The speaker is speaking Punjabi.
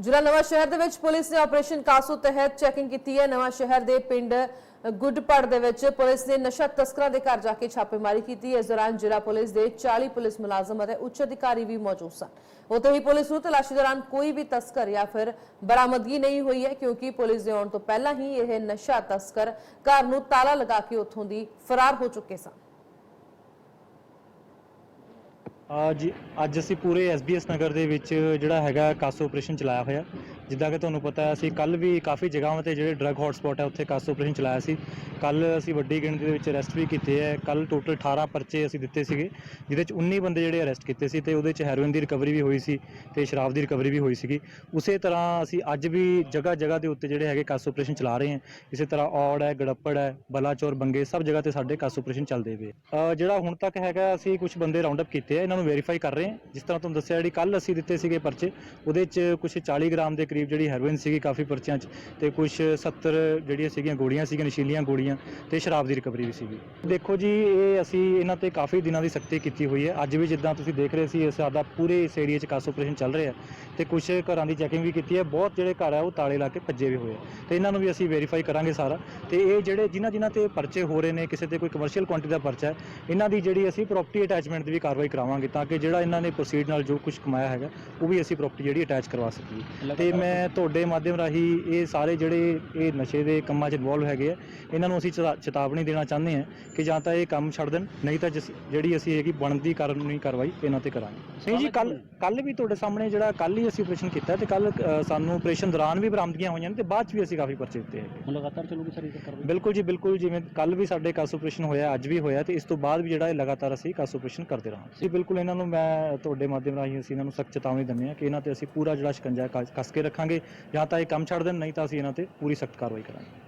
ਜ਼ਿਲ੍ਹਾ ਨਵਾਂ ਸ਼ਹਿਰ ਦੇ ਵਿੱਚ ਪੁਲਿਸ ਨੇ ਆਪਰੇਸ਼ਨ ਕਾਸੋ ਤਹਿਤ ਚੈਕਿੰਗ ਕੀਤੀ ਹੈ। ਨਵਾਂ ਸ਼ਹਿਰ ਦੇ ਪਿੰਡ ਗੁੱਡਪੜ ਦੇ ਵਿੱਚ ਪੁਲਿਸ ਨੇ ਨਸ਼ਾ ਤਸਕਰਾਂ ਦੇ ਘਰ ਜਾ ਕੇ ਛਾਪੇਮਾਰੀ ਕੀਤੀ। ਇਸ ਦੌਰਾਨ ਜ਼ਿਲ੍ਹਾ ਪੁਲਿਸ ਦੇ 40 ਪੁਲਿਸ ਮੁਲਾਜ਼ਮ ਅਤੇ ਉੱਚ ਅਧਿਕਾਰੀ ਵੀ ਮੌਜੂਦ ਸਨ। ਉੱਥੇ ਹੀ ਪੁਲਿਸ ਨੂੰ ਤਲਾਸ਼ੀ ਦੌਰਾਨ ਕੋਈ ਵੀ ਤਸਕਰ ਜਾਂ ਫਿਰ ਬਰਾਮਦਗੀ ਨਹੀਂ ਹੋਈ ਹੈ, ਕਿਉਂਕਿ ਪੁਲਿਸ ਦੇ ਆਉਣ ਤੋਂ ਪਹਿਲਾਂ ਹੀ ਇਹ ਨਸ਼ਾ ਤਸਕਰ ਘਰ ਨੂੰ ਤਾਲਾ ਲਗਾ ਕੇ ਉੱਥੋਂ ਦੀ ਫਰਾਰ ਹੋ ਚੁੱਕੇ ਸਨ। ਅੱਜ ਅੱਜ ਅਸੀਂ ਪੂਰੇ ਐਸਬੀਐਸ ਨਗਰ ਦੇ ਵਿੱਚ ਜਿਹੜਾ ਹੈਗਾ ਕਾਸੋ ਆਪਰੇਸ਼ਨ ਚਲਾਇਆ ਹੋਇਆ। ਜਿੱਦਾਂ ਕਿ ਤੁਹਾਨੂੰ ਪਤਾ ਹੈ, ਅਸੀਂ ਕੱਲ ਵੀ ਕਾਫੀ ਜਗ੍ਹਾਵਾਂ ਤੇ ਜਿਹੜੇ ਡਰੱਗ ਹੌਟਸਪੌਟ ਹੈ, ਉੱਥੇ ਕਾਸੋ ਆਪਰੇਸ਼ਨ ਚਲਾਇਆ ਸੀ। ਕੱਲ ਅਸੀਂ ਵੱਡੀ ਗਿਣਤੀ ਦੇ ਵਿੱਚ ਅਰੈਸਟ ਵੀ ਕੀਤੇ ਹੈ। ਕੱਲ ਟੋਟਲ 18 ਪਰਚੇ ਅਸੀਂ ਦਿੱਤੇ ਸੀਗੇ, ਜਿਹਦੇ ਚ 19 ਬੰਦੇ ਜਿਹੜੇ ਅਰੈਸਟ ਕੀਤੇ ਸੀ ਤੇ ਉਹਦੇ ਚ ਹੈਰੋਇਨ ਦੀ ਰਿਕਵਰੀ ਵੀ ਹੋਈ ਸੀ ਤੇ ਸ਼ਰਾਬ ਦੀ ਰਿਕਵਰੀ ਵੀ ਹੋਈ ਸੀਗੀ। ਉਸੇ ਤਰ੍ਹਾਂ ਅਸੀਂ ਅੱਜ ਵੀ ਜਗ੍ਹਾ ਜਗ੍ਹਾ ਦੇ ਉੱਤੇ ਜਿਹੜੇ ਹੈਗੇ ਕਾਸੋ ਆਪਰੇਸ਼ਨ ਚਲਾ ਰਹੇ ਹਾਂ। ਇਸੇ ਤਰ੍ਹਾਂ ਔੜ ਹੈ, ਗੜੱਪੜ ਹੈ, ਬਲਾਚੌਰ, ਬੰਗੇ, ਸਭ ਜਗ੍ਹਾ ਤੇ ਸਾਡੇ ਕਾਸੋ ਆਪਰੇਸ਼ਨ ਚੱਲਦੇ ਪਏ। ਜਿਹੜਾ ਹੁਣ ਤੱਕ ਹੈਗਾ, ਅਸੀਂ ਕੁਝ ਬੰਦੇ ਰਾਉਂਡ ਅਪ ਕੀਤੇ ਆ, ਇਹਨਾਂ ਨੂੰ ਵੈਰੀਫਾਈ ਕਰ ਰਹੇ ਹਾਂ। ਜਿਸ ਤਰ੍ਹਾਂ ਤੁਹਾਨੂੰ ਦੱਸਿਆ, ਜਿਹੜੀ ਕੱਲ ਅਸੀਂ ਦਿੱਤੇ ਸੀਗੇ ਪਰਚੇ, ਉਹਦੇ ਚ ਕੁਝ 40 ਗ੍ਰਾਮ ਦੇ ਕਰੀਬ ਜਿਹੜੀ ਹੈਰੋਇਨ ਸੀਗੀ ਕਾਫੀ ਪਰਚਿਆਂ ਚ ਤੇ ਕੁਝ 70 ਜਿਹੜੀਆਂ ਸੀਗੀਆਂ ਗੋਲੀਆਂ ਸੀਗੀਆਂ, ਨਸ਼ੀਲੀਆਂ ਗੋਲੀਆਂ ਤੇ ਸ਼ਰਾਬ ਦੀ ਰਿਕਵਰੀ ਵੀ ਸੀਗੀ। ਦੇਖੋ ਜੀ, ਇਹ ਅਸੀਂ ਇਹਨਾਂ ਤੇ ਕਾਫੀ ਦਿਨਾਂ ਦੀ ਸਖਤੀ ਕੀਤੀ ਹੋਈ ਹੈ। ਅੱਜ ਵੀ ਜਿੱਦਾਂ ਤੁਸੀਂ ਦੇਖ ਰਹੇ ਸੀ, ਇਹ ਸਾਡਾ ਪੂਰੇ ਇਸ ਏਰੀਆ 'ਚ ਕਾਸ ਆਪਰੇਸ਼ਨ ਚੱਲ ਰਿਹਾ ਤੇ ਕੁਝ ਘਰਾਂ ਦੀ ਚੈਕਿੰਗ ਵੀ ਕੀਤੀ ਹੈ। ਬਹੁਤ ਜਿਹੜੇ ਘਰ ਆ, ਉਹ ਤਾਲੇ ਲਾ ਕੇ ਭੱਜੇ ਵੀ ਹੋਏ ਆ। ਤੇ ਇਹਨਾਂ ਨੂੰ ਵੀ ਅਸੀਂ ਵੈਰੀਫਾਈ ਕਰਾਂਗੇ ਸਾਰਾ। ਤੇ ਇਹ ਜਿਹੜੇ ਜਿਨ੍ਹਾਂ ਜਿਨ੍ਹਾਂ ਤੇ ਪਰਚੇ ਹੋ ਰਹੇ ਨੇ, ਕਿਸੇ ਤੇ ਕੋਈ ਕਮਰਸ਼ੀਅਲ ਕੁਆਂਟੀ ਦਾ ਪਰਚਾ ਹੈ, ਇਹਨਾਂ ਦੀ ਜਿਹੜੀ ਅਸੀਂ ਪ੍ਰਾਪਰਟੀ ਅਟੈਚਮੈਂਟ ਦੀ ਵੀ ਕਾਰਵਾਈ ਕਰਾਵਾਂਗੇ। ਤਾਂ ਕਿ ਜਿਹੜਾ ਇਹਨਾਂ ਨੇ ਪ੍ਰੋਸੀਡ ਨਾਲ ਜੋ ਕੁਝ ਕਮਾਇਆ ਹੈਗਾ ਉਹ ਵੀ ਅਸੀਂ ਪ੍ਰਾਪਰਟੀ ਜਿਹੜੀ ਅਟੈਚ ਕਰਵਾ ਸਕੀਏ। ਤੇ ਮੈਂ ਤੁਹਾਡੇ ਮਾਧਿਅਮ ਰਾਹੀਂ ਇਹ ਸਾਰੇ ਜਿਹੜੇ ਇਹ ਨਸ਼ੇ ਦੇ ਕੰਮਾਂ 'ਚ ਇਨਵੋਲਵ ਹੈਗੇ ਆ ਇਹਨਾਂ ਨੂੰ ਅਸੀਂ ਚੇਤਾ- ਚੇਤਾਵਨੀ ਦੇਣਾ ਚਾਹੁੰਦੇ ਹਾਂ ਕਿ ਜਾਂ ਤਾਂ ਇਹ ਕੰਮ ਛੱਡ ਦੇਣ ਨਹੀਂ ਤਾਂ ਜਿਸ- ਜਿਹੜੀ ਅਸੀਂ ਹੈਗੀ ਬਣਦੀ ਕਾਨੂੰਨੀ ਕਾਰਵਾਈ ਇਹਨਾਂ ਤੇ ਕਰਾਂਗੇ। ਨਹੀਂ ਜੀ ਕੱਲ ਕੱਲ ਵੀ ਤੁਹਾਡੇ ਸਾਹਮਣੇ ਜਿਹੜਾ ਕੱਲ ਹੀ ਅਸੀਂ ਆਪਰੇਸ਼ਨ ਕੀਤਾ ਤੇ ਕੱਲ ਸਾਨੂੰ ਆਪਰੇਸ਼ਨ ਦੌਰਾਨ ਵੀ ਬਰਾਮਦਗੀਆਂ ਹੋਈਆਂ ਨੇ ਤੇ ਬਾਅਦ 'ਚ ਵੀ ਅਸੀਂ ਕਾਫੀ ਪਰਚੇ ਦਿੱਤੇ ਹੈਗੇ। ਹੁਣ ਲਗਾਤਾਰ ਚੱਲੂਗੀ ਸਰ ਇਹ ਕਾਰਵਾਈ ਬਿਲਕੁਲ ਜੀ ਬਿਲਕੁਲ ਜਿਵੇਂ ਕੱਲ ਵੀ ਸਾਡੇ ਕਾਸ ਆਪਰੇਸ਼ਨ ਹੋਇਆ ਅੱਜ ਵੀ ਹੋਇਆ ਤੇ ਇਸ ਤੋਂ ਬਾਅਦ ਵੀ ਜਿਹੜਾ ਇਹ ਲਗਾਤਾਰ ਅਸੀਂ ਕਾਸ ਆਪਰੇਸ਼ਨ ਕਰਦੇ ਰਹਾਂਗੇ। ਜੀ ਬਿਲਕੁਲ ਇਹਨਾਂ ਨੂੰ ਮੈਂ ਤੁਹਾਡੇ ਮਾਧਿਅਮ ਰਾਹੀਂ ਅਸੀਂ ਇਹਨਾਂ ਨੂੰ ਸਖਤ ਚੇਤਾਵਨੀ ਦਿੰਦੇ ਹਾਂ ਕਿ ਇਹਨਾਂ ਤੇ ਅਸੀਂ ਪੂਰਾ ਜਿਹੜਾ ਸ਼ਿਕੰਜਾ ਹੈ ਕੱਸ- ਕੱਸ ਕੇ ਰੱਖਾਂਗੇ। ਜਾਂ ਤਾਂ ਇਹ ਕੰਮ ਛੱਡ ਦੇਣ, ਨਹੀਂ ਤਾਂ ਅਸੀਂ ਇਹਨਾਂ ਤੇ ਪੂਰੀ ਸਖਤ ਕਾਰਵਾਈ ਕਰਾਂਗੇ।